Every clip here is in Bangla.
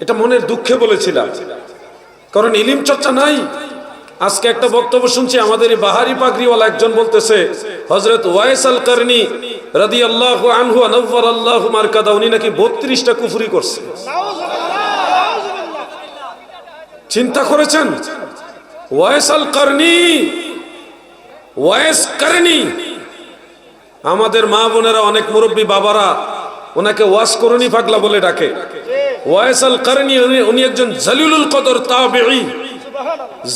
এটা মনের দুঃখে বলেছিলাম। কারণ ইলিম চর্চা নাই। আজকে একটা বক্তব্য শুনছি, আমাদের এই বাহারি পাগড়িওয়ালা একজন বলতেছে হজরত ওয়াইস আল কারনি রাদি আল্লাহ আনহু আনফর আল্লাহ মার্কাদা, উনি নাকি বত্রিশটা কুফুরি করছে। চিন্তা করেছেন? Uwais al Qarni Uwais Qarni. আমাদের মা বোনেরা, অনেক মুরব্বী বাবারা, ওনাকে ওয়াস করুনি পাগলা বলে ডাকে। ওয়াইস আল কারনি উনি- একজন জালিলুল কদর তাবেঈ।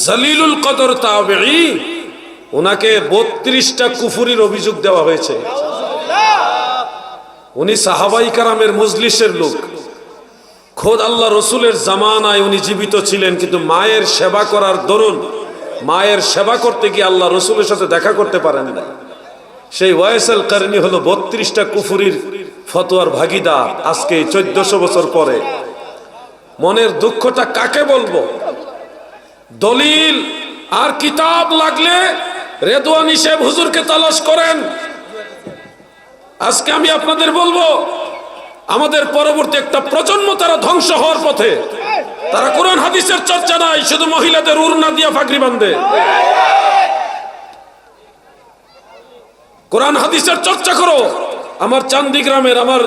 জালিলুল কদর তাবেঈ ওনাকে বত্রিশটা কুফুরির অভিযোগ দেওয়া হয়েছে। উনি সাহাবাই কারামের মজলিসের লোক। খোদ আল্লাহ রসুলের জামানায় উনি জীবিত ছিলেন, কিন্তু মায়ের সেবা করার দরুন, মায়ের সেবা করতে গিয়ে আল্লাহ রসুলের সাথে দেখা করতে পারেন না সেই ওয়াইসাল কারণী হলো বত্রিশটা কুফুরির ফতোয়ার ভাগিদার আজকে চোদ্দশো বছর পরে। মনের দুঃখটা কাকে বলব? দলিল আর কিতাব লাগলে রেদওয়ানি সাহেব হুজুরকে তালাশ করেন। আজকে আমি আপনাদের বলব, আমাদের পরবর্তী একটা প্রজন্ম তারা ধ্বংস হওয়ার পথে। তারা কোরআন হাদিসের চর্চা নাই, শুধু মহিলাদের উড়না দিয়া ফাকরি বান্ধে কোরআন হাদিসের চর্চা করো আমার চান্দি গ্রামের আমার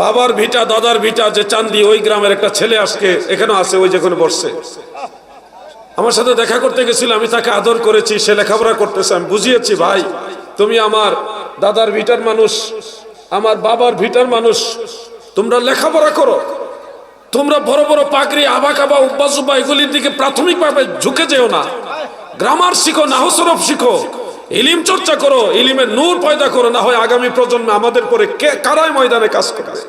বাবার ভিটা, দাদার ভিটা যে চান্দি, ওই গ্রামের একটা ছেলে আজকে এখানে আছে, ওই যেখানে বসছে। আমার সাথে দেখা করতে গেছিল, আমি তাকে আদর করেছি, সে লেখাপড়া করতেছে, আমি বুঝিয়েছি, ভাই, তুমি আমার দাদার ভিটার মানুষ, আমার বাবার ভিটার মানুষ, তোমরা লেখাপড়া করো। তোমরা বড় বড় পাকড়ি আবা কাবা উব্বাসুব্বা, এগুলির দিকে প্রাথমিকভাবে ঝুঁকে যেও না। গ্রামার শিখো, নাহসরফ শিখো। ইলিম চর্চা করো, ইলিমের নূর পয়দা করো, না হয় আগামী প্রজন্মে আমাদের পরে কে কারাই ময়দানে কাজ করবে?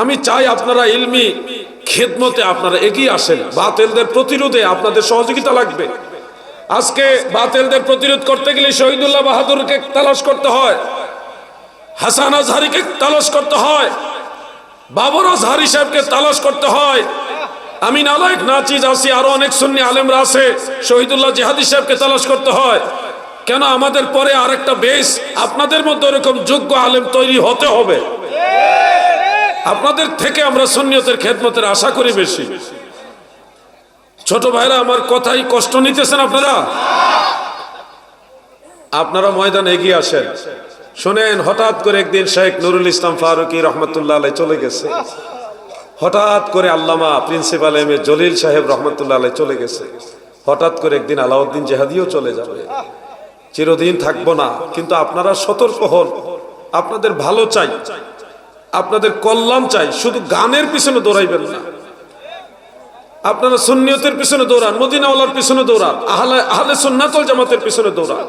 আমি চাই আপনারা ইলমি খেদমতে আপনারা এগিয়ে আসেন। বাতেলদের প্রতিরোধে আপনাদের সহযোগিতা লাগবে। আজকে বাতেলদের প্রতিরোধ করতে গেলে শহীদুল্লাহ বাহাদুরকে তালাশ করতে হয়, হাসান আজহারিকে তালাশ করতে হয়, বাবর আজহারি সাহেবকে তালাশ করতে হয় আমি নালায়ক নাচিজ আছি আরও অনেক সুন্নি আলেমরা আছে, শহীদুল্লাহ জিহাদি সাহেবকে তালাশ করতে হয়। কেন আমাদের পরে আরেকটা বেশ, আপনাদের মধ্যে এরকম যোগ্য আলেম তৈরি হতে হবে। আপনাদের থেকে আমরা সুন্নিয়তের খেদমতের আশা করি বেশি। ছোট ভাইরা, আমার কথাই কষ্ট নিতেছেন আপনারা? আপনারা ময়দানে এগিয়ে আসেন। শোনেন, হঠাৎ করে একদিন শেখ নুরুল ইসলাম ফারুকি রহমতুল্লাহ চলে গেছে। হঠাৎ করে আল্লামা প্রিন্সিপাল এম এ জলিল সাহেব রহমতুল্লাহ আলাই চলে গেছে। হঠাৎ করে একদিন আলাউদ্দিন জেহাদিও চলে যাবে। চিরদিন থাকব না, কিন্তু আপনারা সতর্ক হন। আপনাদের ভালো চাই। আপনাদের কল্যাণ চাই। শুধু গানের পিছনে দৌড়াইবেন না। আপনারা সুন্নিয়তের পিছনে দৌড়ান, মদিনাওয়ালার পিছনে দৌড়ান, আহলে আহলে সুন্নাতল জামাতের পিছনে দৌড়ান।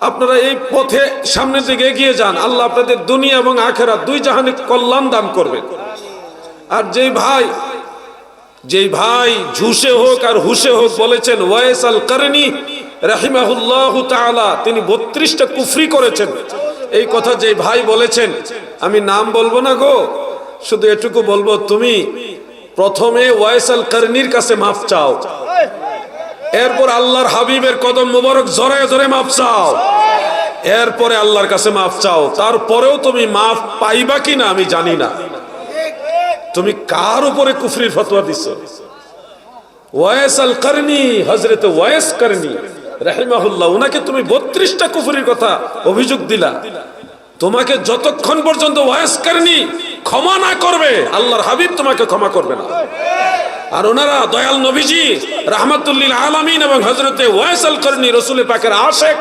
আপনারা এই পথে সামনের দিকে এগিয়ে যান। আল্লাহ আপনাদের দুনিয়া এবং আখেরা দুই জাহানে কল্যাণ দান করবেন। আর যেই ভাই যেই ভাই ঝুসে হোক আর হুসে হোক বলেছেন, ওয়াইস আল কারনি রাহিমাহুল্লাহ তাআলা, তিনি বত্রিশটা কুফরি করেছেন। এই কথা যেই ভাই বলেছেন, আমি নাম বলব না গো, শুধু এটুকু বলব, তুমি প্রথমে ওয়াইস আল কারনির কাছে মাফ চাও। এরপর আল্লাহর হাবিবের কদম মুবারক জড়ায় ধরে মাফ চাও। এরপরে আল্লাহর কাছে মাফ চাও। তারপরেও তুমি মাফ পাইবা কিনা আমি জানি না। তুমি কার উপরে কুফরির ফতোয়া দিছ? ওয়াইস আল করনি হজরত ওয়াইস করনি রাহিমাহুল্লাহ, উনাকে তুমি বত্রিশটা কুফরির কথা অভিযোগ দিলা। তোমাকে যতক্ষণ পর্যন্ত ওয়াইস করনি ক্ষমা না করবে, আল্লাহর হাবিব তোমাকে ক্ষমা করবে না। আর ওনারা দয়াল নবীজি, রাহমাতুল্লিল আলামিন এবং হজরতে ওয়াইস আল করনি রসুলের পাকের আশেক,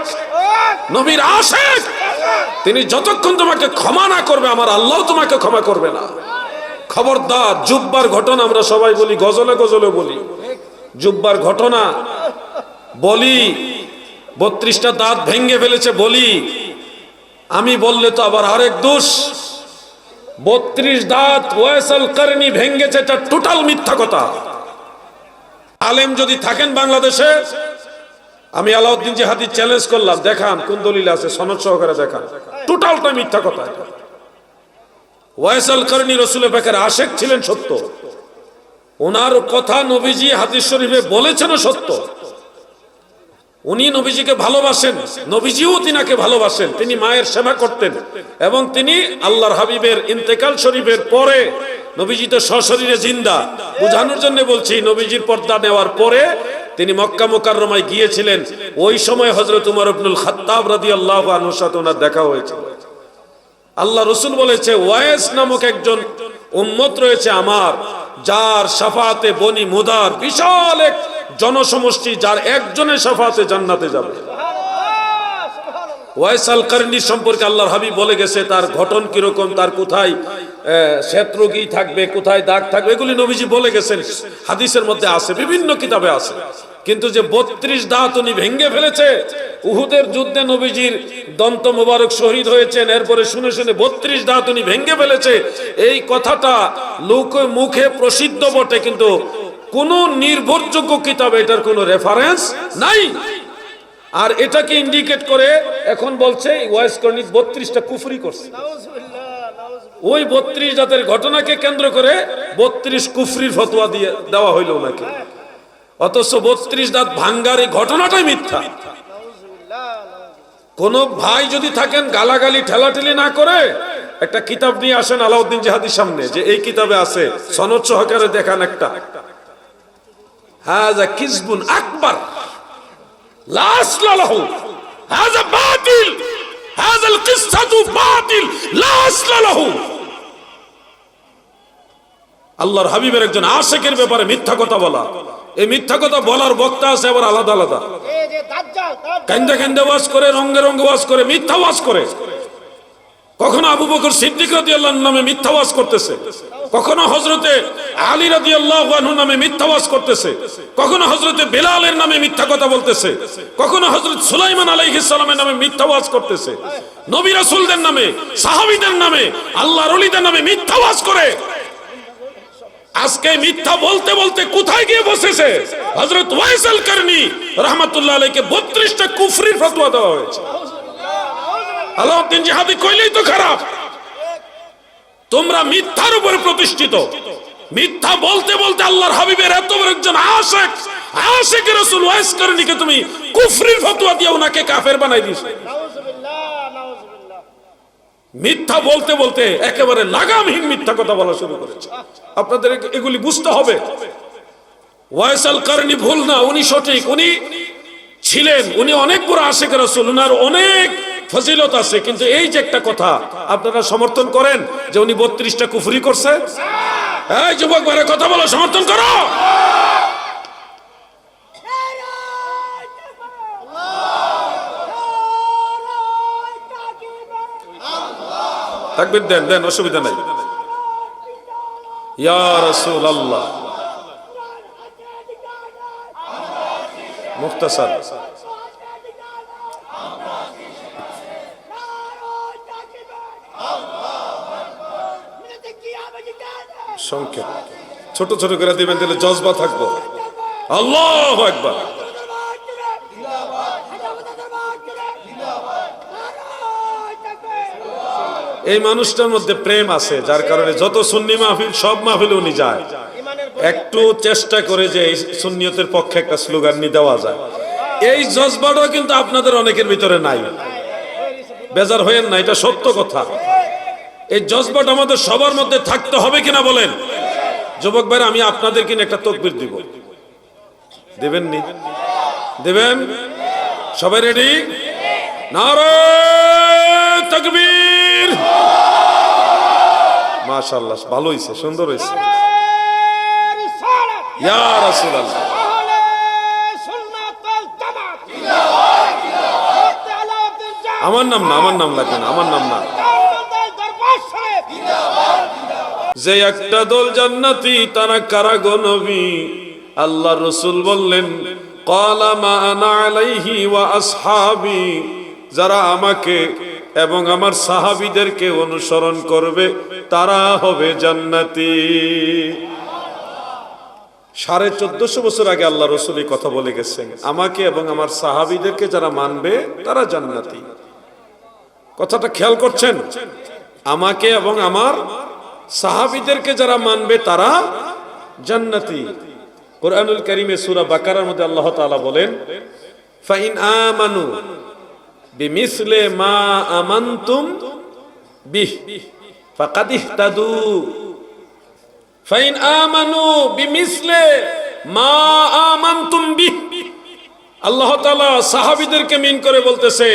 নবীর আশেক, তিনি যতক্ষণ তোমাকে ক্ষমা না করবে, আমার আল্লাহ তোমাকে ক্ষমা করবে না। খবরদার, জুব্বার ঘটনা আমরা সবাই বলি, গজলে গজলে বলি। জুব্বার ঘটনা, বলি, বত্রিশটা দাঁত ভেঙ্গে ফেলেছে বলি। আমি বললে তো আবার আরেক দোষ, বত্রিশ দাঁত ওয়েসাল করনি ভেঙ্গেছে এটা টোটাল মিথ্যা কথা। আলেম যদি থাকেন বাংলাদেশে, আমি আলাউদ্দিন জিহাদি চ্যালেঞ্জ করলাম, দেখান কোন দলিল আছে, সনদ সহকারে দেখান। টোটালটা মিথ্যা কথা। ওয়াইসাল করনি রসুলের পাকের আশেক ছিলেন সত্য। ওনার কথা নবীজি হাদিস শরীফে বলেছেন সত্য। উনি নবীজিকে ভালোবাসেন, নবীজিও তিনাকে ভালোবাসেন, তিনি মায়ের সেবা করতেন এবং তিনি আল্লাহর হাবিবের ইন্তেকাল শরীফের পরে নবীজি তো সশরীরে জিন্দা। বোঝানোর জন্য বলছি, নবীজির পর্দা নেওয়ার পরে তিনি মক্কা মোকাররমায় গিয়েছিলেন। ওই সময় হজরত উমর ইবনুল খাত্তাব আনহুর সাথে ওনার দেখা হয়েছিল আল্লাহ রসুল বলেছে ওয়াইস নামক একজন উম্মত রয়েছে আমার, যার সাফাতে বনি মুদার বিশাল এক জনসমষ্টি, যার একজনের সাফাতে জান্নাতে যাবে। ওয়াইস আল সম্পর্কে আল্লাহর হাবিব বলে গেছে, তার গঠন কীরকম, তার কোথায় শ্বেত্রগী থাকবে, কোথায় দাগ থাকবে, এগুলি নবীজি বলে গেছেন। হাদিসের মধ্যে আছে, বিভিন্ন কিতাবে আছে। কিন্তু যে বত্রিশ দাঁত উনি ভেঙ্গে ফেলেছে, উহুদের যুদ্ধে নবীজির দন্ত মোবারক শহীদ হয়েছেন, এরপরে শুনে শুনে বত্রিশ দাঁত উনি ভেঙ্গে ফেলেছে। এই কথাটা লোক মুখে প্রসিদ্ধ বটে, কিন্তু কোন নির্ভরযোগ্য কিতাবে এটার কোনো রেফারেন্স নাই। আর এটাকে ইন্ডিকেট করে এখন বলছে, ওয়াইস কর্নিক বত্রিশটা কুফরি করছে। ওই বত্রিশ জাতের ঘটনাকে কেন্দ্র করে বত্রিশ কুফরির ফতোয়া দিয়ে দেওয়া হইল ওনাকে। অথচ বত্রিশ দাঁত ভাঙ্গার এই ঘটনাটাই মিথ্যা। কোন ভাই যদি থাকেন, গালাগালি, ঠেলাঠেলি না করে, একটা কিতাব নিয়ে আসেন আলাউদ্দিন জাহাদির সামনে, যে এই কিতাবে আছে, সনদ সহকারে দেখান একটা। হাজা কিসবুন আকবার। লাহু হাজা বাতিল। হাজা কিসসাতু বাতিল। লাহু আল্লাহর হাবিবের একজন আশেকের ব্যাপারে মিথ্যা কথা বলা। এই মিথ্যা কথা বলার বক্তা আছে, আবার আলাদা আলাদা। কেন্দে কেন্দে ওয়াজ করে রঙ্গে রঙ্গে ওয়াজ করে, মিথ্যা ওয়াজ করে। কখনো আবু বকর সিদ্দিক রাদিয়াল্লাহু আনহু নামে মিথ্যা ওয়াজ করতেছে। কখনো হযরতে আলী রাদিয়াল্লাহু আনহু নামে মিথ্যা ওয়াজ করতেছে। কখনো হযরতে বেলালের নামে মিথ্যা কথা বলতেছে। কখনো হযরত সুলাইমান আলাইহিস সালামের নামে মিথ্যা ওয়াজ করতেছে। নবী রাসূলদের নামে, সাহাবীদের নামে, আল্লাহর ওলিদের নামে মিথ্যা ওয়াজ করে। আজকে মিথ্যা বলতে বলতে কোথায় গিয়ে বসেছে? হযরত ওয়াইসাল করনি রাহমাতুল্লাহ আলাইহিকে 32টা কুফরির ফতোয়া দেওয়া হয়েছে। আলাউদ্দিন জিহাদি কইলেই তো খারাপ। তোমরা মিথ্যার উপরে প্রতিষ্ঠিত। মিথ্যা বলতে বলতে আল্লাহর হাবিবের এত বড় একজন আশেক আশেক রাসূল ওয়াইস করনিকে তুমি কুফরির ফতোয়া দিয়ে ওনাকে কাফের বানাই দিয়েছ। মিথ্যা বলতে বলতে একেবারে লাগামহীন মিথ্যা কথা বলা শুরু করেছে। আপনাদের এগুলি বুঝতে হবে। ওয়াইসাল কারণী ভুল না, উনি সঠিক। উনি ছিলেন, উনি অনেক বড় আশেখ রসুল, উনার অনেক ফজিলত আছে। কিন্তু এই যে একটা কথা, আপনারা সমর্থন করেন যে উনি বত্রিশটা কুফরি করছে? এই যুবক ভাইরা, কথা বলো, সমর্থন করো! তাকবির দেন দেন, অসুবিধা নাই। সংক্ষেপ। ছোট ছোট করে দিবেন তাহলে জজবা থাকব। আল্লাহ একবার এই মানুষটার মধ্যে প্রেম আছে, যার কারণে যত সুন্নি মাহফিল, সব মাহফিল উনি যায়। একটু চেষ্টা করে যে এই সুন্নিয়তের পক্ষে একটা স্লোগান নিয়ে দেওয়া যায়। এই জজবাটাও কিন্তু আপনাদের অনেকের ভিতরে নাই। বেজার হয়েন না, এটা সত্য কথা। এই জজবাট আমাদের সবার মধ্যে থাকতে হবে কিনা বলেন? যুবক ভাইরা, আমি আপনাদের কিনে একটা তকবির দিব। দেবেন নি? দেবেন? সবাই রেডি? নারে তকবীর! মাশাআল্লাহ ভালো হইছে সুন্দর ইয়া রাসূলুল্লাহ। আমার নাম না আমার নাম লাগবে না আমার নাম না। যে একটা দল জান্নাতি তারা কারা নবী? আল্লাহ রসুল বললেন ক্বালা মা আনা আলাইহি ওয়া আসহাবি। যারা আমাকে এবং আমার সাহাবিদেরকে অনুসরণ করবে, তারা হবে জান্নাতি। সাড়ে চোদ্দশো বছর আগে আল্লাহ রসুল কথা বলে গেছেন, আমাকে এবং আমার সাহাবিদেরকে যারা মানবে, তারা জান্নাতি। কথাটা খেয়াল করছেন? আমাকে এবং আমার সাহাবিদেরকে যারা মানবে, তারা জান্নাতি। কোরআনুল কারীমে সূরা বাকারার মধ্যে আল্লাহ তাআলা বলেন ফাইন বিমিসলে মা বিহ, ফাকাদ ইহতাদু। ফাইন আমানু বিমিসলে মা বিহ। আল্লাহ তাআলা সাহাবীদেরকে মিন করে বলতেছে,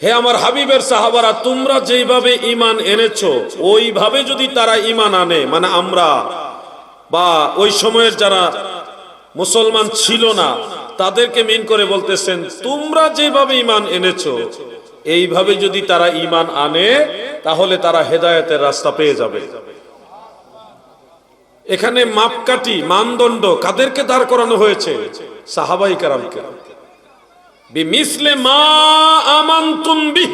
হে আমার হাবিবের সাহাবারা, তোমরা যেইভাবে ঈমান এনেছো, ওইভাবে যদি তারা ঈমান আনে মানে আমরা বা ওই সময়ের যারা মুসলমান ছিল না তাদেরকে মিন করে বলতেছেন, তোমরা যেভাবে ঈমান এনেছো, এইভাবে যদি তারা ঈমান আনে, তাহলে তারা হেদায়েতের রাস্তা পেয়ে যাবে। এখানে মাপকাঠি, মানদণ্ড কাদেরকে দাঁড় করানো হয়েছে? সাহাবাই কারামকে। বিমিসলে মা আমানতুম বিহ।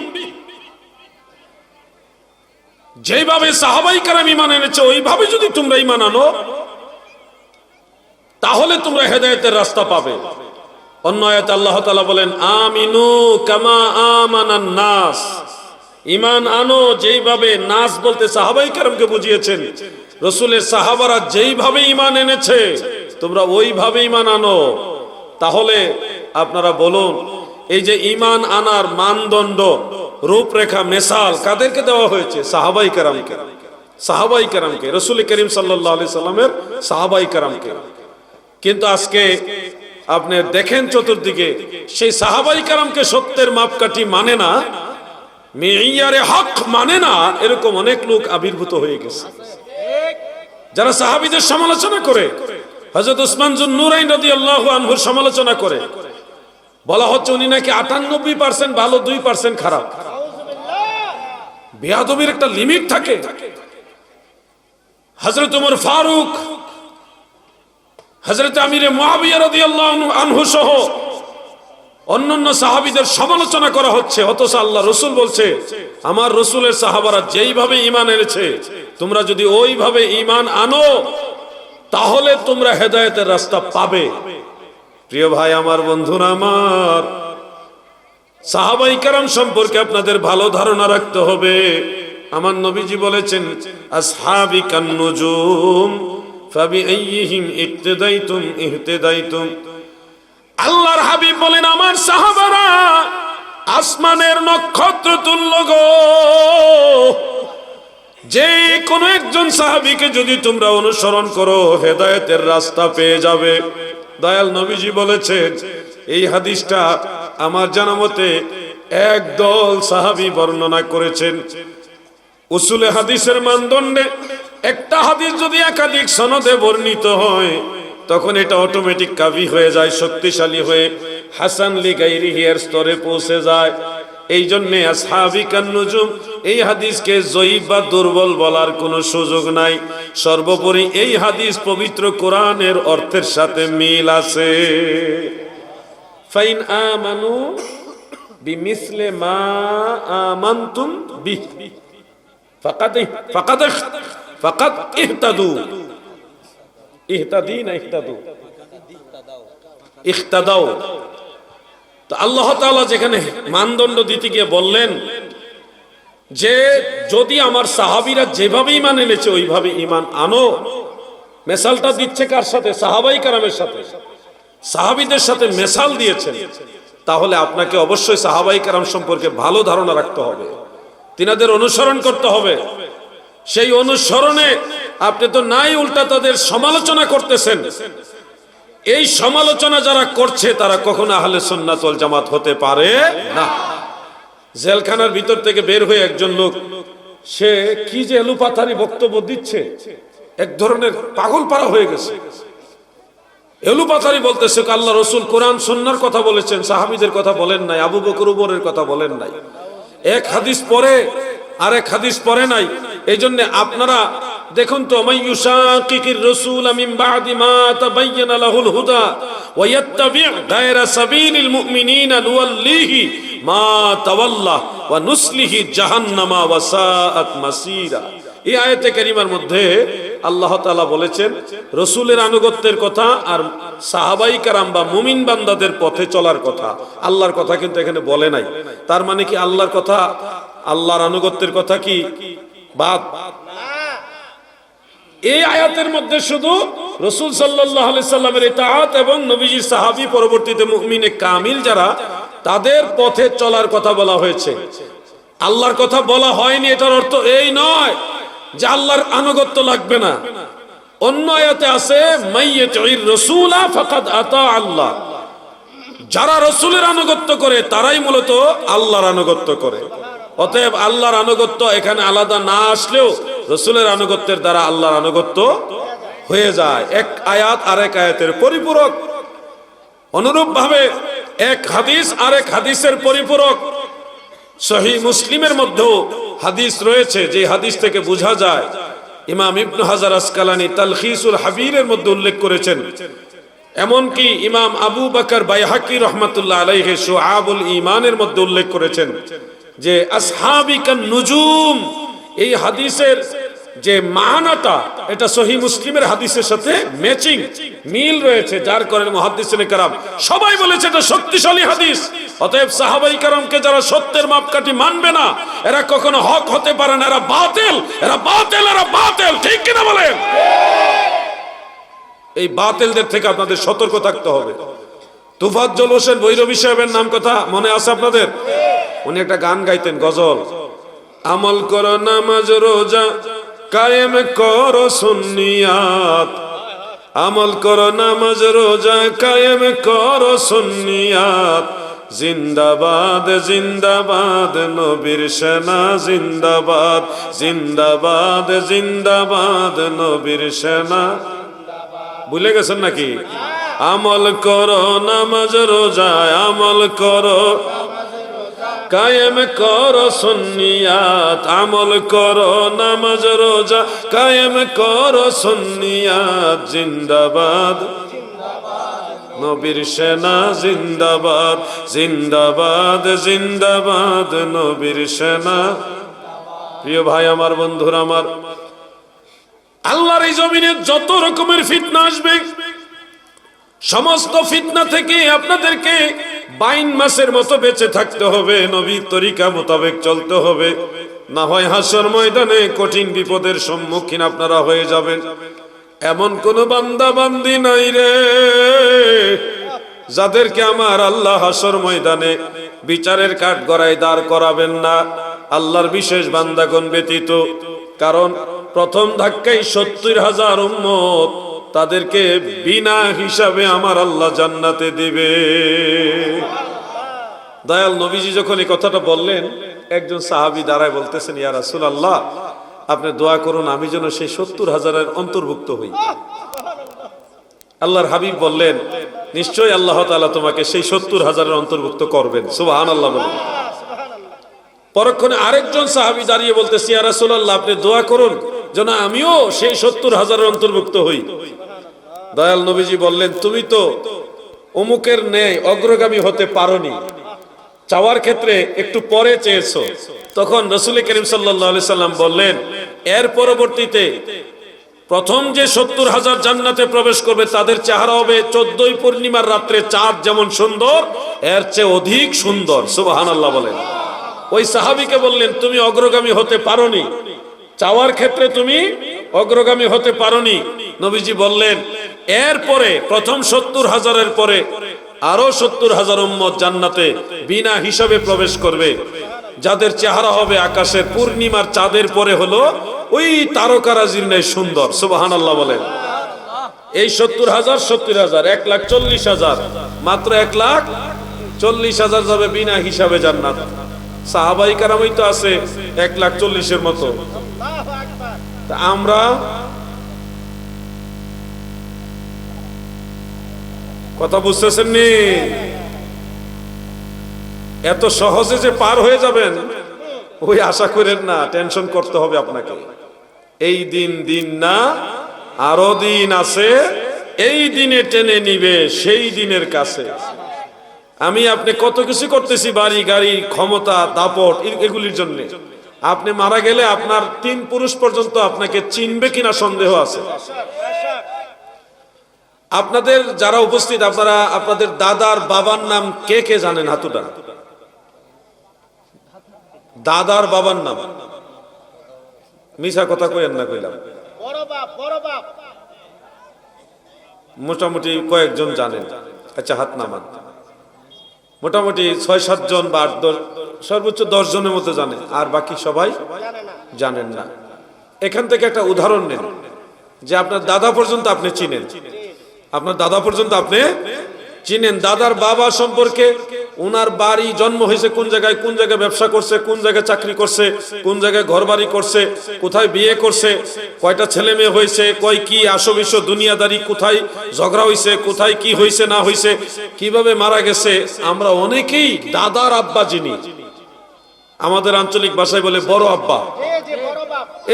যেভাবে সাহাবাই কারাম ইমান এনেছে, ওইভাবে যদি তোমরা ইমান আনো, তাহলে তোমরা হেদায়তের রাস্তা পাবে। অন্য আল্লাহ তাআলা বলেন, আমিনু কামা আমানান নাস। ইমান আনো, যেইভাবে নাস বলতে সাহাবাই কারামকে বুঝিয়েছেন। রসুলের সাহাবারা যেইভাবে ইমান এনেছে, তোমরা ওইভাবে ইমান আনো। তাহলে আপনারা বলুন, এই যে ইমান আনার মানদণ্ড, রূপরেখা, মেসাল কাদেরকে দেওয়া হয়েছে? সাহাবাই কারামকে। সাহাবাই কারামকে, রসুল করিম সাল্লাহ আলি সাল্লামের সাহাবাই কারামকে। কিন্তু আজকে আপনি দেখেন চতুর্দিকে, সেই সাহাবাই কারামকে সত্যের মাপকাঠি মানে না, মেয়ারে হক মানে না, এরকম অনেক লোক আবির্ভূত হয়ে গেছে। যারা সাহাবিদের সমালোচনা করে হজরত উসমান জুন নুরাইন রদি আল্লাহ আনহুর সমালোচনা করে, বলা হচ্ছে উনি নাকি আটানব্বই পার্সেন্ট ভালো, দুই পার্সেন্ট খারাপ। বেয়াদবির একটা লিমিট থাকে। হজরত উমর ফারুক হজরত আমিরে আনহু সহ অন্যান্য সাহাবিদের সমালোচনা করা হচ্ছে। অথচ আল্লাহ রসুল বলছে, আমার রসুলের সাহাবারা যেইভাবে ইমান এনেছে, তোমরা যদি ওইভাবে ইমান আনো, তাহলে তোমরা হেদায়েতের রাস্তা পাবে। প্রিয় ভাই, আমার বন্ধুরা, আমার সাহাবাই কারাম সম্পর্কে আপনাদের ভালো ধারণা রাখতে হবে। আমার নবীজি বলেছেন আসহাবি কান্নুজুম আল্লাহর হাবিব বলেন, আমার সাহাবারা আসমানের নক্ষত্র তুল্য গো। যে কোনো একজন সাহাবিকে যদি তোমরা অনুসরণ করো, হেদায়েতের রাস্তা পেয়ে যাবে। দয়াল নবীজি বলেছেন, এই হাদিসটা আমার জানা মতে একদল সাহাবি বর্ণনা করেছেন। উসুলে হাদিসের মানদণ্ডে একটা হাদিস যদি একাধিক সনদে বর্ণিত হয়, তখন এটা অটোমেটিক কাবি হয়ে যায়, শক্তিশালী হয়ে হাসান লি গাইরিহি স্তরে পৌঁছে যায়। এই জন্য আসহাবি কান্নুজুম এই হাদিসকে জয়ীব বা দুর্বল বলার কোনো সুযোগ নাই। সর্বোপরি এই হাদিস পবিত্র কোরআনের অর্থের সাথে মিল আছে। ফাইন আমানু বিমিসলে মা আমানতুম বিহ। ফাকাদ ফাকাদ ফাকাদ ইহতাদু। ইহতাদি না ইহতাদু? তো আল্লাহ তাআলা যেখানে মানদণ্ড দিতে গিয়ে বললেন, যে যদি আমার সাহাবীরা যেভাবে ইমান এনেছে, ওইভাবে ইমান আনো। মেসালটা দিচ্ছে কার সাথে? সাহাবাই কারামের সাথে। সাহাবীদের সাথে মেসাল দিয়েছেন। তাহলে আপনাকে অবশ্যই সাহাবাই কারাম সম্পর্কে ভালো ধারণা রাখতে হবে। তিনাদের অনুসরণ করতে হবে। সেই অনুসরণে আপনি তো নাই উল্টা তাদের সমালোচনা করতেছেন। এই সমালোচনা যারা করছে, তারা কখনো আহলে সুন্নাতল জামাত হতে পারে না। জেলখানার ভিতর থেকে বের হয়ে একজন লোক, সে কি যে এলুপাথারি বক্তব্য দিচ্ছে, এক ধরনের পাগল পাড়া হয়ে গেছে। এলুপাথারি বলতেছে, আল্লাহ রসুল কোরআন সন্ন্যার কথা বলেছেন, সাহাবিদের কথা বলেন নাই, আবু বকর উমরের কথা বলেন নাই। এক হাদিস পরে আর এক হাদিস পরে নাই। এই জন্য আপনারা দেখুন তো মা হুদা ওয়া নুসলিহি জাহান্নামা কারিমার মধ্যে আল্লাহ তাআলা বলেছেন, রসুলের আনুগত্যের কথা আর সাহাবাই কারাম বা মুমিন বান্দাদের পথে চলার কথা। আল্লাহর কথা কিন্তু এখানে বলে নাই। তার মানে কি আল্লাহর কথা আল্লাহর আনুগত্যের কথা কি? বাদ। এই আয়াতের মধ্যে শুধু রসুল সাল্লামের এবং সাহাবি পরবর্তীতে মুমিনে কামিল যারা, তাদের পথে চলার কথা বলা হয়েছে। আল্লাহর কথা বলা হয়নি, এটার অর্থ এই নয় যে আল্লাহর আনুগত্য লাগবে না। অন্য আয়াতে আছে আল্লাহ। যারা রসুলের আনুগত্য করে, তারাই মূলত আল্লাহর আনুগত্য করে। অতএব আল্লাহর আনুগত্য এখানে আলাদা না আসলেও রসুলের আনুগত্যের দ্বারা আল্লাহর আনুগত্য হয়ে যায়। এক আয়াত আরেক আয়াতের পরিপূরক। অনুরূপ ভাবে এক হাদিস আরেক হাদিসের পরিপূরক। সহি মুসলিমের মধ্যেও হাদিস রয়েছে, যে হাদিস থেকে বোঝা যায়। ইমাম ইবনু হাজার আসকালানি তালখিসুল হাবিরের মধ্যে উল্লেখ করেছেন, এমনকি ইমাম আবু বাকর বাইহাকি রহমতুল্লাহ আলাইহে সোহাবুল ইমানের মধ্যে উল্লেখ করেছেন। যে আসহাবিকান নুজুম, এই হাদিসের যে মাহানাটা, এটা সহি মুসলিমের হাদিসের সাথে ম্যাচিং মিল রয়েছে, যার কারণে মুহাদ্দিসিনে কারাম সবাই বলেছে এটা শক্তিশালী হাদিস। অতএব সাহাবাই কারামকে যারা সত্যের মাপকাঠি মানবে না, এরা কখনো হক হতে পারে না, এরা বাতিল এরা বাতিল এরা বাতিল, ঠিক কিনা বলেন? এই বাতিলদের থেকে আপনাদের সতর্ক থাকতে হবে। তুফাজ্জল হোসেন ভৈরবী সাহেবের নাম কথা মনে আছে আপনাদের? উনি একটা গান গাইতেন, গজল। আমল করো নামাজ, রোজা কায়েম করো সুন্নিয়াত। আমল করো নামাজ, রোজা কায়েম করো সুন্নিয়াত। জিন্দাবাদ জিন্দাবাদ, নবীর সেনা জিন্দাবাদ। জিন্দাবাদ জিন্দাবাদ, নবীর সেনা। ভুলে গেছেন নাকি? আমল করো নামাজ রোজায় আমল করো কায়েম কর সুন্নিয়াত, আমল কর নামাজ, রোজা। কায়েম কর সুন্নিয়াত, জিন্দাবাদ। নবীর সেনা জিন্দাবাদ জিন্দাবাদ জিন্দাবাদ, নবীর সেনা। প্রিয় ভাই আমার, বন্ধুরা আমার, আল্লাহর এই জমিনে যত রকমের ফিতনা আসবে, সমস্ত ফিতনা থেকে আপনাদেরকে বাইন মাসের মতো বেঁচে থাকতে হবে, নবীর তরিকা মোতাবেক চলতে হবে। না হয় হাসর ময়দানে কঠিন বিপদের সম্মুখীন আপনারা হয়ে যাবেন। এমন কোন বান্দা বান্দি নাই রে। যাদেরকে আমার আল্লাহ হাসর ময়দানে বিচারের কাঠ গড়ায় দাঁড় করাবেন না। আল্লাহর বিশেষ বান্দাগণ ব্যতীত। কারণ প্রথম ধাক্কায় সত্তর হাজার উম্মত তাদেরকে বিনা হিসাবে আমার আল্লাহ জান্নাতে দিবে। দয়াল নবীজি যখন এই কথাটা বললেন, একজন সাহাবি দাঁড়ায় বলতেছেন, ইয়া রাসূল আল্লাহ আপনি দোয়া করুন, আমি যেন সেই সত্তর হাজারের অন্তর্ভুক্ত হই। আল্লাহর হাবিব বললেন, নিশ্চয়ই আল্লাহ তাআলা তোমাকে সেই সত্তর হাজারের অন্তর্ভুক্ত করবেন। সুবহান আল্লাহ বলেন। পরক্ষণে আরেকজন সাহাবি দাঁড়িয়ে বলতেছি, ইয়া রাসূলুল্লাহ, আপনি দোয়া করুন, যেন আমিও সেই সত্তর হাজারের অন্তর্ভুক্ত হই। দয়াল নবীজি বললেন, তুমি তো অমুকের ন্যায় অগ্রগামী হতে পারোনি। চাওয়ার ক্ষেত্রে একটু পরে চেয়েছো। তখন রসুল করিম সাল্লাহ সাল্লাম বললেন, এর পরবর্তীতে প্রথম যে সত্তর হাজার জান্নাতে প্রবেশ করবে, তাদের চেহারা হবে চোদ্দই পূর্ণিমার রাত্রে চাঁদ যেমন সুন্দর, এর চেয়ে অধিক সুন্দর। সুবাহান আল্লাহ বলেন। ওই সাহাবিকে বললেন, তুমি অগ্রগামী হতে পারোনি। চাওয়ার ক্ষেত্রে তুমি অগ্রগামী হতে পারোনি, নবীজি বললেন, এরপরে প্রথম সত্তর হাজারের পরে আরও সত্তর হাজার উম্মত জান্নাতে বিনা হিসাবে প্রবেশ করবে। যাদের চেহারা হবে আকাশের পূর্ণিমার চাঁদের পরে হলো ওই তারকারাজির নেই সুন্দর সুবাহান আল্লাহ বলেন। এই সত্তর হাজার সত্তর হাজার, এক লাখ চল্লিশ হাজার, মাত্র এক লাখ চল্লিশ হাজার যাবে বিনা হিসাবে জান্নাত। সাহাবাই কারামই তো আছে, এক লাখ চল্লিশের মতো। তা আমরা কথা বুঝতেছেন নি এত সহজে যে পার হয়ে যাবেন, ওই আশা করেন না, টেনশন করতে হবে আপনাকে। এই দিন দিন না, আরও দিন আছে, এই দিনে টেনে নিবে, সেই দিনের কাছে। আমি আপনি কত কিছু করতেছি, বাড়ি, গাড়ি, ক্ষমতা, দাপট, এগুলির জন্য। আপনি মারা গেলে আপনার তিন পুরুষ পর্যন্ত আপনাকে চিনবে কিনা সন্দেহ আছে। আপনাদের যারা উপস্থিত, আপনারা, আপনাদের দাদার বাবার নাম কে কে জানেন হাতুটা? দাদার বাবার নাম। মিশা কথা কইেন না কইলাম। মোটামুটি কয়েকজন জানেন। আচ্ছা হাত নামান। মোটামুটি ছয় সাতজন বা আট দশ সর্বোচ্চ দশ জনের মতো জানে, আর বাকি সবাই জানেন না। এখান থেকে একটা উদাহরণ নেন, যে আপনার দাদা পর্যন্ত আপনি চিনেন। আপনার দাদা পর্যন্ত আপনি চিনেন। দাদার বাবা সম্পর্কে ওনার বাড়ি জন্ম হয়েছে কোন জায়গায় কোন জায়গায় ব্যবসা করছে, কোন জায়গায় চাকরি করছে, কোন জায়গায় ঘর বাড়ি করছে, কোথায় বিয়ে করছে, কয়টা ছেলে মেয়ে হয়েছে, কয় কি আসো বিশ্ব দুনিয়াদারি, কোথায় ঝগড়া হয়েছে কোথায় কি হয়েছে না হয়েছে কীভাবে মারা গেছে, আমরা অনেকেই দাদার আব্বা যিনি আমাদের আঞ্চলিক ভাষায় বলে বড় আব্বা।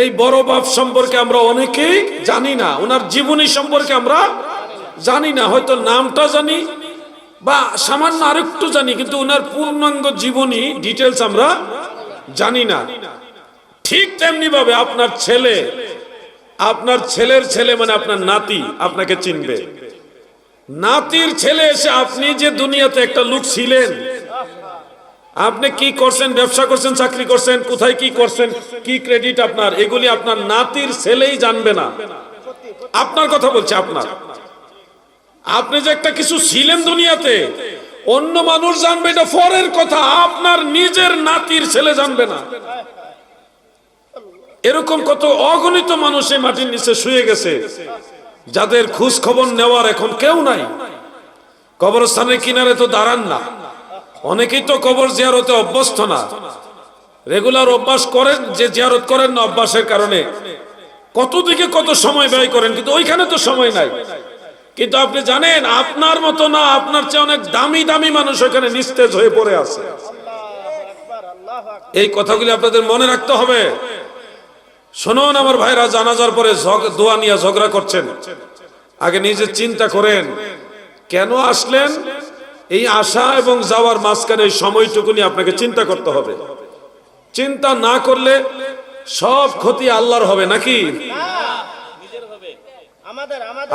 এই বড় বাপ সম্পর্কে আমরা অনেকেই জানি না। ওনার জীবনী সম্পর্কে আমরা জানি না। হয়তো নামটা জানি বা সামান্য আরেকটু জানি, কিন্তু ওনার পূর্ণাঙ্গ জীবনী ডিটেলস আমরা জানি না। ঠিক তেমনি ভাবে আপনার ছেলে, আপনার ছেলের ছেলে মানে আপনার নাতি আপনাকে চিনবে। নাতির ছেলে এসে আপনি যে দুনিয়াতে একটা লোক ছিলেন আপনি কি করছেন? ব্যবসা করছেন? চাকরি করছেন? কোথায় কি করছেন? কি ক্রেডিট আপনার? এগুলি আপনার নাতির ছেলেই জানবে না। আপনার কথা বলছে আপনার। আপনি যে একটা কিছু ছিলেন দুনিয়াতে, অন্য মানুষ জানবে এটা ফরের কথা, আপনার নিজের নাতির ছেলে জানবে না। এরকম কত অগণিত মানুষ এই মাটির নিচে শুয়ে গেছে, যাদের খোঁজ খবর নেওয়ার এখন কেউ নাই। কবরস্থানের কিনারে তো দাঁড়ান না। অনেকেই তো কবর জিয়ারতে অভ্যস্ত না। রেগুলার অভ্যাস করেন, যে জিয়ারত করেন না অভ্যাসের কারণে। কত দিকে কত সময় ব্যয় করেন, কিন্তু ওইখানে তো সময় নাই। কিন্তু আপনি জানেন, আপনার মতো না, আপনার চেয়ে অনেক দামি দামি মানুষ ওখানে নিস্তেজ হয়ে পড়ে আছে। এই কথাগুলি আপনাদের মনে রাখতে হবে। শুনুন আমার ভাইরা, জানাজার পরে দোয়া নিয়ে ঝগড়া করছেন। আগে নিজে চিন্তা করেন, কেন আসলেন? এই আসা এবং যাওয়ার মাঝখানে এই সময়টুকুনি আপনাকে চিন্তা করতে হবে। চিন্তা না করলে সব ক্ষতি আল্লাহর হবে, নাকি?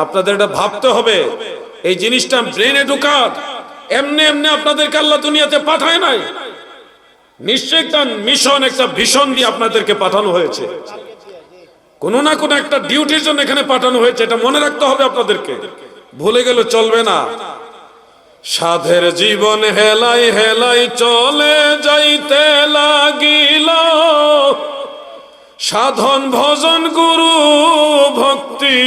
আপনাদের এটা ভাবতে হবে। এই জিনিসটা ব্রেনে ঢুকার। এমনি এমনি আপনাদেরকে আল্লাহ দুনিয়াতে পাঠায় নাই। নিশ্চয় একটা মিশন একটা ভীষণ দিয়ে আপনাদেরকে পাঠানো হয়েছে। কোনো না কোনো একটা ডিউটির জন্য এখানে পাঠানো হয়েছে, এটা মনে রাখতে হবে আপনাদেরকে। ভুলে গেলে চলবে না। সাধের জীবন হেলাই হেলাই চলে যাইতে লাগিল। সাধন ভজন, গুরু ভক্তি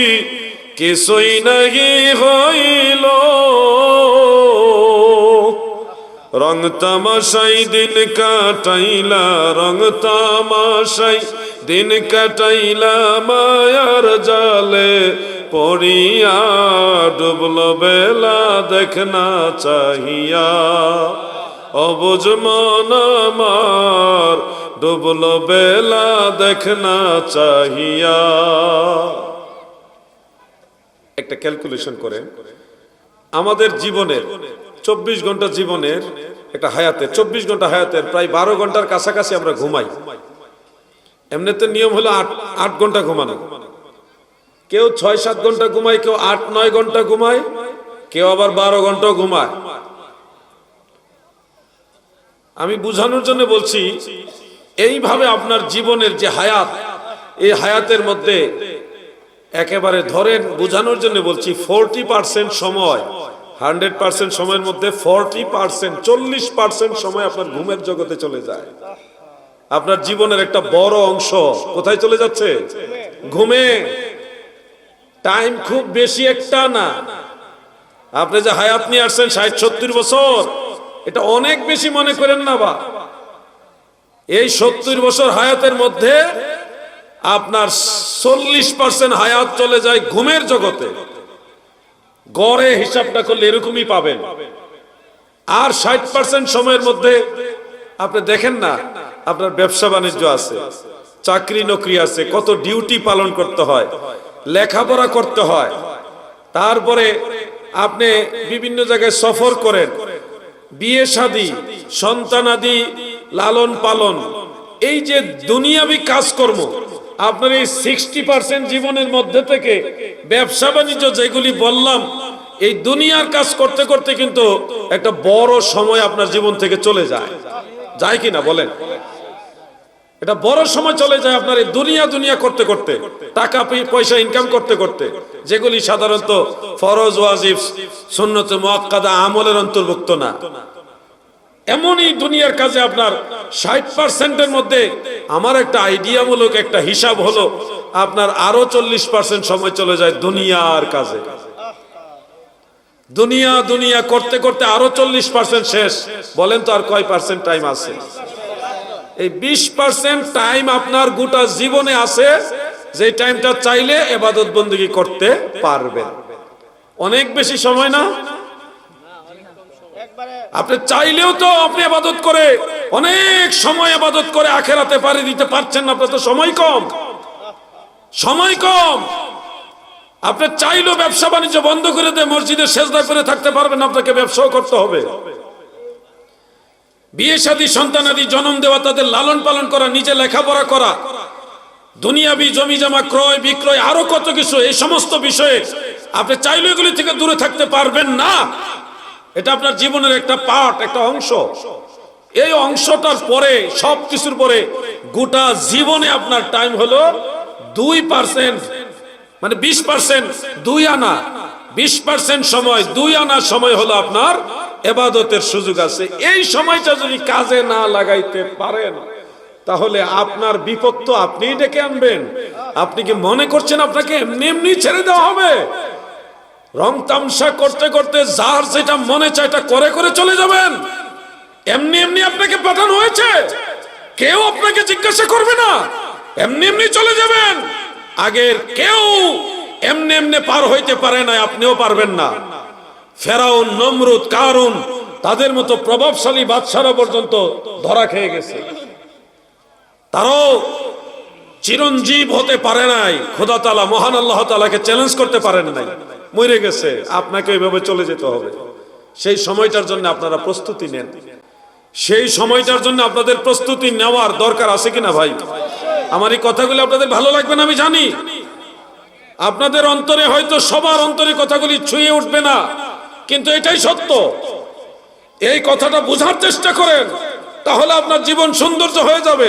কিছুই নাহি হইল। রং তামাশাই দিন কাটাইলা, রং তামাশাই দিন কাটাইলা মায়ার জালে। পড়িয়া ডুবল বেলা দেখনা চাহিয়া। অবুজ মন আমার ডুবল বেলা দেখনা চাহিয়া। একটা ক্যালকুলেশন করে, আমাদের জীবনের চব্বিশ ঘণ্টা জীবনের একটা হায়াতে চব্বিশ ঘণ্টা হায়াতের প্রায় বারো ঘণ্টার কাছাকাছি আমরা ঘুমাই। এমনিতে নিয়ম হলো আট আট ঘণ্টা ঘুমানো। কেউ ছয়, সাত ঘণ্টা ঘুমায়, কেউ আট, নয় ঘণ্টা ঘুমায়, কেউ আবার বারো ঘন্টাও ঘুমায়। আমি বুঝানোর জন্য বলছি, এইভাবে আপনার জীবনের যে হায়াত, এই হায়াতের মধ্যে একেবারে ধরেন, বোঝানোর জন্য বলছি, ফোরটি পার্সেন্ট সময়, হান্ড্রেড পার্সেন্ট সময়ের মধ্যে ফোরটি পার্সেন্ট, চল্লিশ পার্সেন্ট সময় আপনার ঘুমের জগতে চলে যায়। আপনার জীবনের একটা বড় অংশ কোথায় চলে যাচ্ছে? ঘুমে। টাইম খুব বেশি একটা না। আপনি যে হায়াত নিয়ে আসছেন, ষাট, সত্তর বছর, এটা অনেক বেশি মনে করেন না বা? এই সত্তর বছর হায়াতের মধ্যে আপনার চল্লিশ পার্সেন্ট হায়াত চলে যায় ঘুমের জগতে। গড়ে হিসাবটা করলে এরকমই পাবেন। আর ষাট পার্সেন্ট সময়ের মধ্যে আপনি দেখেন না, আপনার ব্যবসা বাণিজ্য আছে চাকরি নকরি আছে, কত ডিউটি পালন করতে হয়। লেখাপড়া করতে হয়। তারপরে আপনি বিভিন্ন জায়গায় সফর করেন। বিয়ে শাদী, সন্তানাদি, লালন পালন। এই যে দুনিয়াবি কাজকর্ম, আপনার এই সিক্সটি পার্সেন্ট জীবনের মধ্যে থেকে ব্যবসা বাণিজ্য যেগুলি বললাম, এই দুনিয়ার কাজ করতে করতে কিন্তু একটা বড় সময় আপনার জীবন থেকে চলে যায়। যায় কি না বলেন? এটা বড় সময় চলে যায় আপনার এই দুনিয়া দুনিয়া করতে করতে। টাকা পয়সা ইনকাম করতে করতে। যেগুলি সাধারণত ফরজ, ওয়াজিব, সুন্নত মুআক্কাদা আমলের অন্তর্ভুক্ত না। এমনই দুনিয়ার কাজে আপনার ষাট পার্সেন্টের মধ্যে আমার একটা আইডিয়ামূলক একটা হিসাব হলো, আপনার আরও চল্লিশ পার্সেন্ট সময় চলে যায় দুনিয়ার কাজে। দুনিয়া দুনিয়া করতে করতে আরও চল্লিশ পার্সেন্ট শেষ। বলেন তো আর কয় পার্সেন্ট টাইম আছে? এই বিশ পার্সেন্ট টাইম আপনার গোটা জীবনে আছে যে টাইমটা চাইলে এবাদত বন্দী করতে পারবেন। অনেক বেশি সময় না? আপনি চাইলেও তো আপনি আবাদত করে, অনেক সময় আবাদত করে আখেরাতে পারে দিতে পারছেন না, আপনার তো সময় কম। সময় কম। আপনি চাইলেও ব্যবসা বাণিজ্য বন্ধ করে দিয়ে মসজিদে সেজদা করে থাকতে পারবেন আপনাকে ব্যবসাও করতে হবে। বিয়ে শাদী সন্তানাদি জন্ম দেওয়া, তাদের লালন পালন করা, নিজে লেখাপড়া করা, দুনিয়াবি জমি জমা, ক্রয় বিক্রয়, আরও কত কিছু, এই সমস্ত বিষয়ে আপনি চাইলে এগুলি থেকে দূরে থাকতে পারবেন না। এটা আপনার জীবনের একটা পার্ট একটা অংশ। এই অংশটার পরে, সব কিছুর পরে গোটা জীবনে আপনার টাইম হলো দুই পার্সেন্ট মানে বিশ পার্সেন্ট দুই আনা। বিশ পার্সেন্ট সময়, দুই আনার সময় হলো আপনার এবাদতের সুযোগ আছে। এই সময়টা যদি কাজে না লাগাইতে পারেন, তাহলে আপনার বিপদ তো আপনিই ডেকে আনবেন। আপনি কি মনে করছেন আপনাকে এমনি এমনি ছেড়ে দেওয়া হবে? রং তামসা করতে করতে যার যেটা মনে চায় এটা করে করে চলে যাবেন। এমনি এমনি আপনাকে পাঠানো হয়েছে। কেউ আপনাকে জিজ্ঞাসা করবে না। এমনি এমনি চলে যাবেন। আগের কেউ এমনি এমনি পার হইতে পারে না আপনিও পারবেন না। ফেরাউন, নমরুদ, কারুন, তাদের মতো প্রভাবশালী বাদশারা পর্যন্ত ধরা খেয়ে গেছে। তারাও চিরঞ্জীব হতে পারে নাই, খোদা তালা মহান আল্লাহ তালাকে চ্যালেঞ্জ করতে পারেন নাই। মরে গেছে, আপনাকে ওইভাবে চলে যেতে হবে। সেই সময়টার জন্য আপনারা প্রস্তুতি নেন। সেই সময়টার জন্য আপনাদের প্রস্তুতি নেওয়ার দরকার আছে কিনা ভাই? আমার এই কথাগুলি আপনাদের ভালো লাগবে না, আমি জানি। আপনাদের অন্তরে হয়তো সবার অন্তরে কথাগুলি ছুঁয়ে উঠবে না। কিন্তু এটাই সত্য। এই কথাটা বোঝার চেষ্টা করেন তাহলে আপনার জীবন সৌন্দর্য হয়ে যাবে।